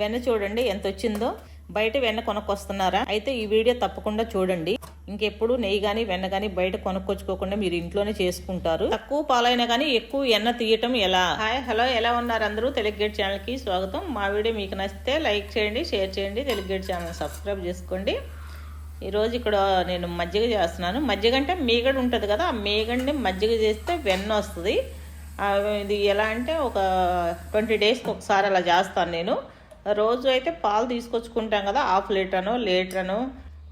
వెన్న చూడండి ఎంత వచ్చిందో బయట వెన్న కొనుక్కొస్తున్నారా? అయితే ఈ వీడియో తప్పకుండా చూడండి. ఇంకెప్పుడు నెయ్యి కానీ వెన్న కానీ బయట కొనుక్కొచ్చుకోకుండా మీరు ఇంట్లోనే చేసుకుంటారు. తక్కువ పాలైనా కానీ ఎక్కువ ఎన్న తీయటం ఎలా? హాయ్ హలో ఎలా ఉన్నారు అందరూ? తెలుగుగేట్ ఛానల్కి స్వాగతం. మా వీడియో మీకు నచ్చితే లైక్ చేయండి షేర్ చేయండి తెలుగుగేట్ ఛానల్ సబ్స్క్రైబ్ చేసుకోండి. ఈరోజు ఇక్కడ నేను మజ్జిగ చేస్తున్నాను. మజ్జిగ అంటే మీగడ ఉంటుంది కదా ఆ మేగడిని మజ్జిగ చేస్తే వెన్న వస్తుంది. ఇది ఎలా అంటే ఒక ట్వంటీ డేస్కి ఒకసారి అలా చేస్తాను నేను. రోజు అయితే పాలు తీసుకొచ్చుకుంటాం కదా హాఫ్ లీటర్నో లీటర్ను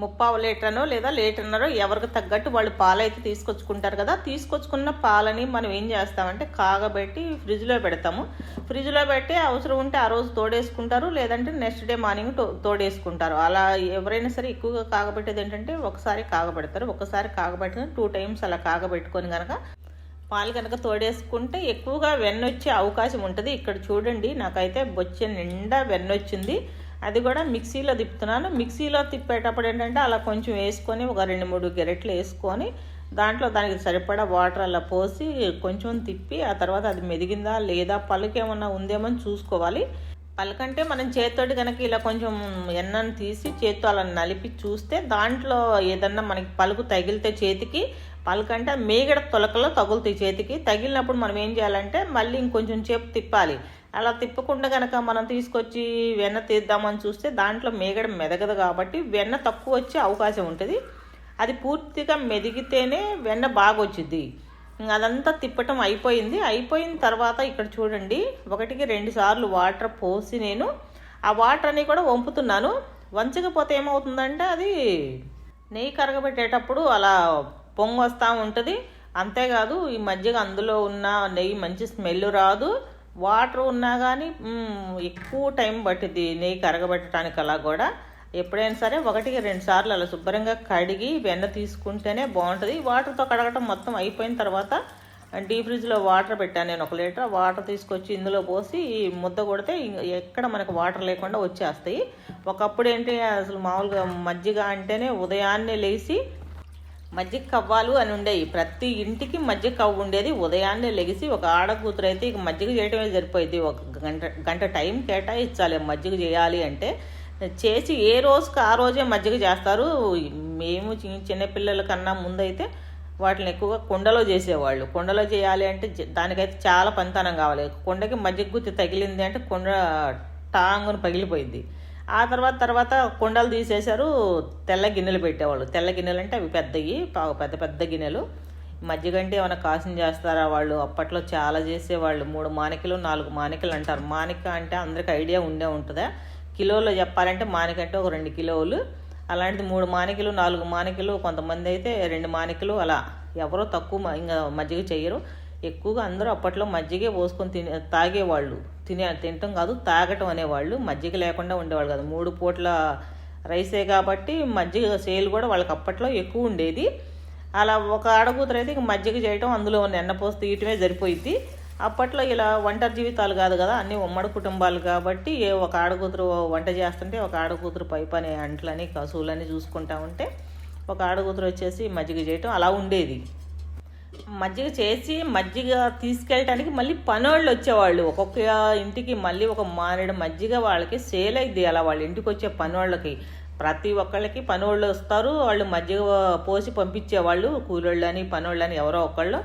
ముప్పావు లీటర్నో లేదా లీటర్నరో ఎవరికి తగ్గట్టు వాళ్ళు పాలైతే తీసుకొచ్చుకుంటారు కదా. తీసుకొచ్చుకున్న పాలని మనం ఏం చేస్తామంటే కాగబెట్టి ఫ్రిడ్జ్లో పెడతాము. ఫ్రిడ్జ్లో పెట్టి అవసరం ఉంటే ఆ రోజు తోడేసుకుంటారు లేదంటే నెక్స్ట్ డే మార్నింగ్ తోడేసుకుంటారు. అలా ఎవరైనా సరే ఎక్కువగా కాగబెట్టేది ఏంటంటే ఒకసారి కాగబెడతారు. ఒకసారి కాగబెట్టిన టూ టైమ్స్ అలా కాగబెట్టుకొని కనుక పాలు కనుక తోడేసుకుంటే ఎక్కువగా వెన్నొచ్చే అవకాశం ఉంటుంది. ఇక్కడ చూడండి నాకైతే బొచ్చే నిండా వెన్న వచ్చింది అది కూడా మిక్సీలో తిప్పుతున్నాను. మిక్సీలో తిప్పేటప్పుడు ఏంటంటే అలా కొంచెం వేసుకొని ఒక రెండు మూడు గెరెట్లు వేసుకొని దాంట్లో దానికి సరిపడా వాటర్ అలా పోసి కొంచెం తిప్పి ఆ తర్వాత అది మెదిగిందా లేదా పలుకేమన్నా ఉందేమో అని చూసుకోవాలి. పలకంటే మనం చేతితోటి కనుక ఇలా కొంచెం ఎన్నను తీసి చేత్తో అలా నలిపి చూస్తే దాంట్లో ఏదన్నా మనకి పలుకు తగిలితే చేతికి పలకంటే ఆ మేగడ తొలకలో తగులుతాయి చేతికి. తగిలినప్పుడు మనం ఏం చేయాలంటే మళ్ళీ ఇంకొంచెం చేపు తిప్పాలి. అలా తిప్పకుండా కనుక మనం తీసుకొచ్చి వెన్న తీద్దామని చూస్తే దాంట్లో మేగడ మెదగదు కాబట్టి వెన్న తక్కువ వచ్చే అవకాశం ఉంటుంది. అది పూర్తిగా మెదిగితేనే వెన్న బాగా వచ్చింది అదంతా తిప్పటం అయిపోయింది. అయిపోయిన తర్వాత ఇక్కడ చూడండి ఒకటికి రెండు సార్లు వాటర్ పోసి నేను ఆ వాటర్ అని కూడా వంపుతున్నాను. వంచకపోతే ఏమవుతుందంటే అది నెయ్యి కరగబెట్టేటప్పుడు అలా పొంగు వస్తూ ఉంటుంది. అంతేకాదు ఈ మధ్యగా అందులో ఉన్న నెయ్యి మంచి స్మెల్ రాదు. వాటర్ ఉన్నా కానీ ఎక్కువ టైం పట్టింది నెయ్యి కరగబెట్టడానికి అలా కూడా. ఎప్పుడైనా సరే ఒకటికి రెండు సార్లు అలా శుభ్రంగా కడిగి వెన్న తీసుకుంటేనే బాగుంటుంది. వాటర్తో కడగటం మొత్తం అయిపోయిన తర్వాత డీప్ ఫ్రిడ్జ్లో వాటర్ పెట్టాను నేను ఒక లీటర్. వాటర్ తీసుకొచ్చి ఇందులో పోసి ఈ ముద్ద కొడితే ఎక్కడ మనకు వాటర్ లేకుండా వచ్చేస్తాయి. ఒకప్పుడు ఏంటి అసలు మామూలుగా మజ్జిగ అంటేనే ఉదయాన్నే లేచి మజ్జిగ కవ్వాలు అని ఉండేవి. ప్రతి ఇంటికి మజ్జిగ కవ్వు ఉండేది. ఉదయాన్నే లెగిసి ఒక ఆడకూతురు అయితే ఇక మజ్జిగ చేయటమే సరిపోయింది. ఒక గంట గంట టైం కేటాయించాలి. మజ్జిగ చేయాలి అంటే చేసి ఏ రోజుకి ఆ రోజే మజ్జిగ చేస్తారు. మేము చిన్నపిల్లల కన్నా ముందైతే వాటిని ఎక్కువగా కుండలో చేసేవాళ్ళు. కుండలో చేయాలి అంటే దానికైతే చాలా పనితనం కావాలి. కుండకి మజ్జిగ గుత్తి తగిలింది అంటే కుండ టాంగును పగిలిపోయింది. ఆ తర్వాత తర్వాత కుండలు తీసేశారు తెల్ల గిన్నెలు పెట్టేవాళ్ళు. తెల్ల గిన్నెలు అంటే అవి పెద్దవి పెద్ద పెద్ద గిన్నెలు. మజ్జిగ అంటే ఏమైనా కాసిన చేస్తారా వాళ్ళు? అప్పట్లో చాలా చేసేవాళ్ళు. మూడు మానికలు నాలుగు మానికలు అంటారు. మానిక అంటే అందరికి ఐడియా ఉండే ఉంటుందా? కిలోలో చెప్పాలంటే మానిక అంటే ఒక రెండు కిలోలు. అలాంటిది మూడు మానికలు నాలుగు మానికలు కొంతమంది అయితే రెండు మానికలు అలా. ఎవరో తక్కువ మ- ఇంకా మజ్జిగ చేయరు ఎక్కువగా అందరూ అప్పట్లో మజ్జిగే పోసుకొని తినే తాగేవాళ్ళు. తినే తినటం కాదు తాగటం అనేవాళ్ళు. మజ్జిగ లేకుండా ఉండేవాళ్ళు కాదు. మూడు పూట్ల రైసే కాబట్టి మజ్జిగ సేల్ కూడా వాళ్ళకి అప్పట్లో ఎక్కువ ఉండేది. అలా ఒక ఆడకూతురు అయితే ఇక మజ్జిగ చేయటం అందులో ఉన్న ఎన్నపోసి తీయటమే సరిపోయింది అప్పట్లో ఇలా ఒంటరి జీవితాలు కాదు కదా అన్ని ఉమ్మడి కుటుంబాలు కాబట్టి ఏ ఒక ఆడకూతురు వంట చేస్తుంటే ఒక ఆడకూతురు పై పని అంట్లని కసువులని చూసుకుంటా ఉంటే ఒక ఆడకూతురు వచ్చేసి మజ్జిగ చేయటం అలా ఉండేది. మజ్జిగ చేసి మజ్జిగ తీసుకెళ్ళటానికి మళ్ళీ పనోళ్ళు వచ్చేవాళ్ళు. ఒక్కొక్క ఇంటికి మళ్ళీ ఒక మారేడు మజ్జిగ వాళ్ళకి సేల్ అయింది అలా వాళ్ళ ఇంటికి వచ్చే పనోళ్ళకి. ప్రతి ఒక్కళ్ళకి పనోళ్ళు వస్తారు వాళ్ళు మజ్జిగ పోసి పంపించేవాళ్ళు కూలోళ్ళని అని ఎవరో ఒకళ్ళు.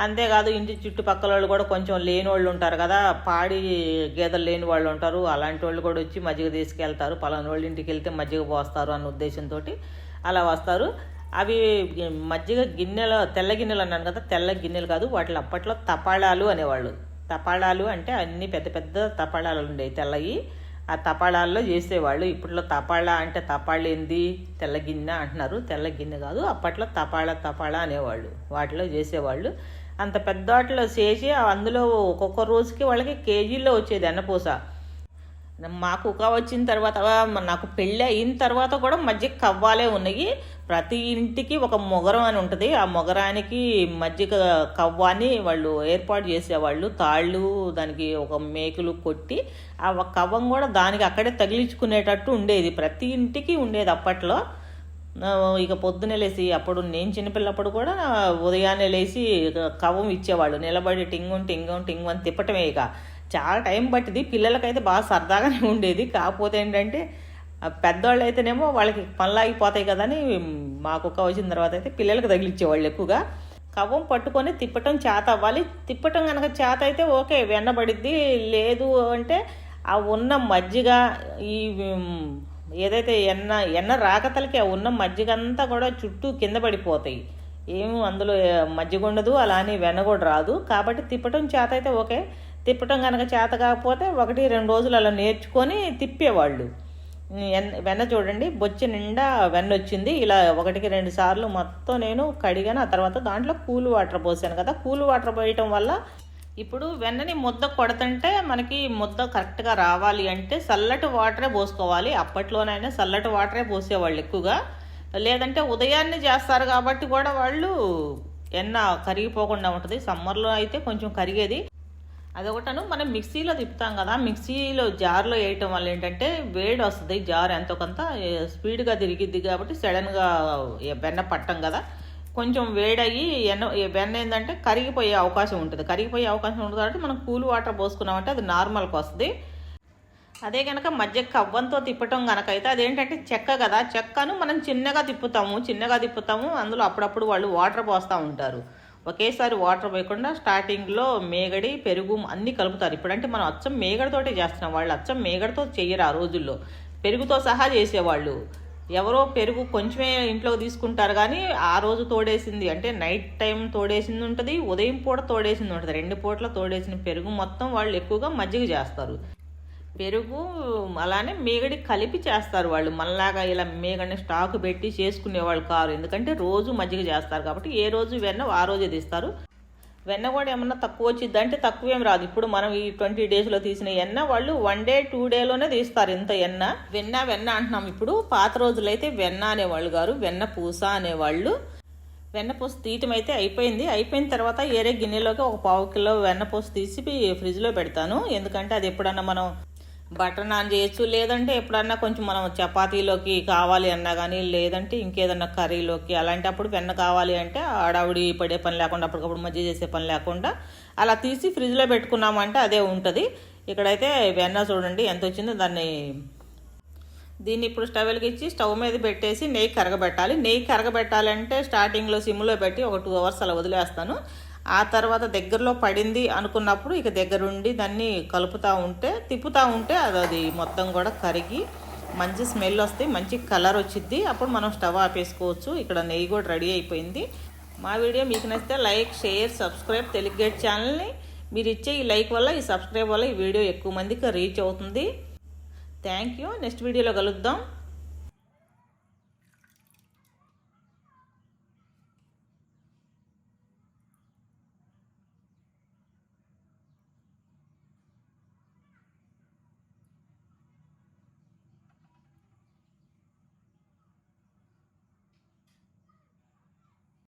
అంతేకాదు ఇంటి చుట్టుపక్కల వాళ్ళు కూడా కొంచెం లేని వాళ్ళు ఉంటారు కదా పాడి గేదెలు లేని వాళ్ళు ఉంటారు. అలాంటి వాళ్ళు కూడా వచ్చి మజ్జిగ తీసుకెళ్తారు. పలానా వాళ్ళ ఇంటికి వెళ్తే మజ్జిగ పోస్తారు అన్న ఉద్దేశంతో అలా వస్తారు. అవి మజ్జిగ గిన్నెల తెల్ల గిన్నెలు అన్నాను కదా తెల్ల గిన్నెలు కాదు వాటిలో అప్పట్లో తపాళాలు అనేవాళ్ళు. తపాళాలు అంటే అన్ని పెద్ద పెద్ద తపాళాలు ఉండేవి తెల్లవి ఆ తపాళాల్లో చేసేవాళ్ళు. ఇప్పట్లో తపాళా అంటే తపాళేంది తెల్ల గిన్నె అంటున్నారు. తెల్ల గిన్నె కాదు అప్పట్లో తపాళా తపాళా అనేవాళ్ళు. వాటిలో చేసేవాళ్ళు. అంత పెద్ద వాటిలో చేసి అందులో ఒక్కొక్క రోజుకి వాళ్ళకి కేజీల్లో వచ్చేది అన్నపూస. మాకు ఒక వచ్చిన తర్వాత నాకు పెళ్ళి అయిన తర్వాత కూడా మజ్జిగ కవ్వాలే ఉన్నాయి. ప్రతి ఇంటికి ఒక మొగరం అని ఉంటుంది. ఆ మొగరానికి మజ్జిగ కవ్వాని వాళ్ళు ఏర్పాటు చేసేవాళ్ళు. తాళ్ళు దానికి ఒక మేకులు కొట్టి ఆ కవ్వం కూడా దానికి అక్కడే తగిలించుకునేటట్టు ఉండేది. ప్రతి ఇంటికి ఉండేది అప్పట్లో. ఇక పొద్దునే లేచి అప్పుడు నేను చిన్నపిల్లప్పుడు కూడా ఉదయాన్నే లేచి కవ్వం ఇచ్చేవాళ్ళు. నిలబడి టింగు టింగు టింగు అని తిప్పటమే ఇక. చాలా టైం పట్టింది. పిల్లలకైతే బాగా సరదాగానే ఉండేది. కాకపోతే ఏంటంటే పెద్దవాళ్ళు అయితేనేమో వాళ్ళకి పనులాగిపోతాయి కదని కదా అని మా కుక్క వచ్చిన తర్వాత అయితే పిల్లలకు తగిలిచ్చేవాళ్ళు ఎక్కువగా. కవ్వం పట్టుకొని తిప్పటం చేత అవ్వాలి. తిప్పటం కనుక చేత అయితే ఓకే వెన్నబడిద్ది. లేదు అంటే ఆ ఉన్న మజ్జిగ ఈ ఏదైతే ఎన్న ఎన్న రాకతలకి ఆ ఉన్న మజ్జిగ అంతా కూడా చుట్టూ కింద పడిపోతాయి. ఏమి అందులో మజ్జిగ ఉండదు అలానే వెన్న కూడా రాదు. కాబట్టి తిప్పటం చేత అయితే ఓకే. తిప్పటం కనుక చేత కాకపోతే ఒకటి రెండు రోజులు అలా నేర్చుకొని తిప్పేవాళ్ళు. వెన్న చూడండి బొచ్చి నిండా వెన్న వచ్చింది. ఇలా ఒకటికి రెండు సార్లు మొత్తం నేను కడిగాను. ఆ తర్వాత దాంట్లో కూల్ వాటర్ పోసాను కదా. కూల్ వాటర్ పోయటం వల్ల ఇప్పుడు వెన్నని ముద్ద కొడుతుంటే మనకి ముద్ద కరెక్ట్గా రావాలి అంటే చల్లటి వాటరే పోసుకోవాలి. అప్పట్లోనైనా చల్లటి వాటరే పోసేవాళ్ళు ఎక్కువగా. లేదంటే ఉదయాన్నే చేస్తారు కాబట్టి కూడా వాళ్ళు ఎన్న కరిగిపోకుండా ఉంటుంది. సమ్మర్లో అయితే కొంచెం కరిగేది. అదొకటను మనం మిక్సీలో తిప్పుతాం కదా మిక్సీలో జార్లో వేయటం వల్ల ఏంటంటే వేడి వస్తుంది జార్ ఎంతో కొంత స్పీడ్గా తిరిగిద్ది కాబట్టి సడన్గా వెన్న పట్టం కదా. కొంచెం వేడయ్యి ఎన్న వెన్న ఏంటంటే కరిగిపోయే అవకాశం ఉంటుంది. కరిగిపోయే అవకాశం ఉంటుంది కాబట్టి మనం కూల్ వాటర్ పోసుకున్నామంటే అది నార్మల్కి వస్తుంది. అదే కనుక మధ్య కవ్వంతో తిప్పటం కనుక అయితే అదేంటంటే చెక్క కదా చెక్కను మనం చిన్నగా తిప్పుతాము చిన్నగా తిప్పుతాము అందులో అప్పుడప్పుడు వాళ్ళు వాటర్ పోస్తూ ఉంటారు. ఒకేసారి వాటర్ పోయకుండా స్టార్టింగ్లో మేగడి పెరుగు అన్నీ కలుపుతారు. ఇప్పుడంటే మనం అచ్చం మేగడతోటే చేస్తున్నాం. వాళ్ళు అచ్చం మేగడతో చెయ్యరు ఆ రోజుల్లో. పెరుగుతో సహా చేసేవాళ్ళు. ఎవరో పెరుగు కొంచెమే ఇంట్లోకి తీసుకుంటారు కానీ ఆ రోజు తోడేసింది అంటే నైట్ టైం తోడేసింది ఉంటుంది ఉదయం పూట తోడేసింది ఉంటుంది. రెండు పూటల తోడేసిన పెరుగు మొత్తం వాళ్ళు ఎక్కువగా మజ్జిగ చేస్తారు. పెరుగు అలానే మేగడి కలిపి చేస్తారు వాళ్ళు. మనలాగా ఇలా మేగడిని స్టాక్ పెట్టి చేసుకునేవాళ్ళు కారు. ఎందుకంటే రోజు మజ్జిగ చేస్తారు కాబట్టి ఏ రోజు వెన్న ఆ రోజే తీస్తారు. వెన్న కూడా ఏమన్నా తక్కువ వచ్చింది అంటే తక్కువ ఏం రాదు. ఇప్పుడు మనం ఈ ట్వంటీ డేస్లో తీసిన ఎన్న వాళ్ళు వన్ డే టూ డేలోనే తీస్తారు ఇంత ఎన్న. వెన్న వెన్న అంటున్నాం ఇప్పుడు. పాత రోజులైతే వెన్న అనేవాళ్ళు గారు. వెన్న పూస అనేవాళ్ళు. వెన్నపూస తీయటం అయితే అయిపోయింది. అయిపోయిన తర్వాత ఏరే గిన్నెలోకి ఒక పావు కిలో వెన్నపూస తీసి ఫ్రిడ్జ్లో పెడతాను. ఎందుకంటే అది ఎప్పుడన్నా మనం బటర్ నాన్ చేయొచ్చు. లేదంటే ఎప్పుడన్నా కొంచెం మనం చపాతీలోకి కావాలి అన్నా కానీ లేదంటే ఇంకేదన్నా కర్రీలోకి అలాంటప్పుడు వెన్న కావాలి అంటే ఆడావిడి పడే పని లేకుండా అప్పటికప్పుడు మధ్య చేసే పని లేకుండా అలా తీసి ఫ్రిడ్జ్లో పెట్టుకున్నామంటే అదే ఉంటుంది. ఇక్కడైతే వెన్న చూడండి ఎంత వచ్చిందో దాన్ని దీన్ని ఇప్పుడు స్టవ్ వెలిగించి స్టవ్ మీద పెట్టేసి నెయ్యి కరగబెట్టాలి. నెయ్యి కరగబెట్టాలంటే స్టార్టింగ్లో సిమ్లో పెట్టి ఒక టూ అవర్స్ అలా వదిలేస్తాను. ఆ తర్వాత దగ్గరలో పడింది అనుకున్నప్పుడు ఇక దగ్గరుండి దాన్ని కలుపుతూ ఉంటే తిప్పుతూ ఉంటే అది అది మొత్తం కూడా కరిగి మంచి స్మెల్ వస్తే మంచి కలర్ వచ్చిద్ది. అప్పుడు మనం స్టవ్ ఆపేసుకోవచ్చు. ఇక్కడ నెయ్యి కూడా రెడీ అయిపోయింది. మా వీడియో మీకు నచ్చితే లైక్ షేర్ సబ్స్క్రైబ్ తెలుగుగేట్ ఛానల్ని. మీరు ఇచ్చే ఈ లైక్ వల్ల ఈ సబ్స్క్రైబ్ వల్ల ఈ వీడియో ఎక్కువ మందికి రీచ్ అవుతుంది. Thank you. నెక్స్ట్ వీడియోలో కలుద్దాం.